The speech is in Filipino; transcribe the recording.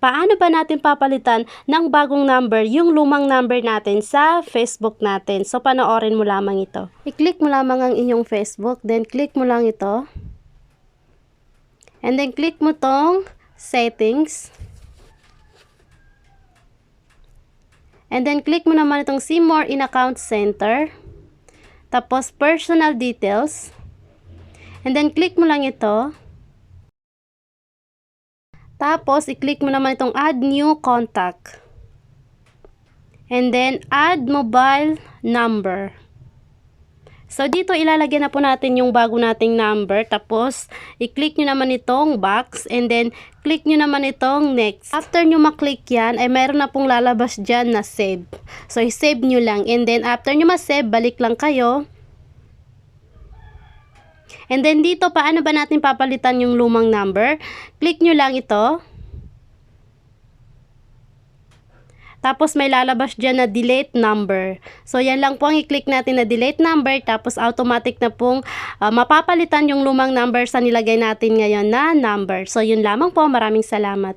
paano ba natin papalitan ng bagong number yung lumang number natin sa Facebook natin. So, panoorin mo lamang ito. I-click mo lamang ang inyong Facebook, then click mo lang ito. And then click mo tong settings. And then click mo naman itong see more in account center. Tapos personal details. And then click mo lang ito. Tapos i-click mo naman itong add new contact. And then add mobile number. So, dito ilalagyan na po natin yung bago nating number. Tapos, i-click nyo naman itong box. And then, click nyo naman itong next. After nyo maklik yan, ay meron na pong lalabas dyan na save. So, i-save nyo lang. And then, after nyo ma-save, balik lang kayo. And then, dito, paano ba natin papalitan yung lumang number? Click nyo lang ito. Tapos may lalabas dyan na delete number. So yan lang po ang i-click natin na delete number. Tapos automatic na pong uh, mapapalitan yung lumang number sa nilagay natin ngayon na number. So yun lamang po. Maraming salamat.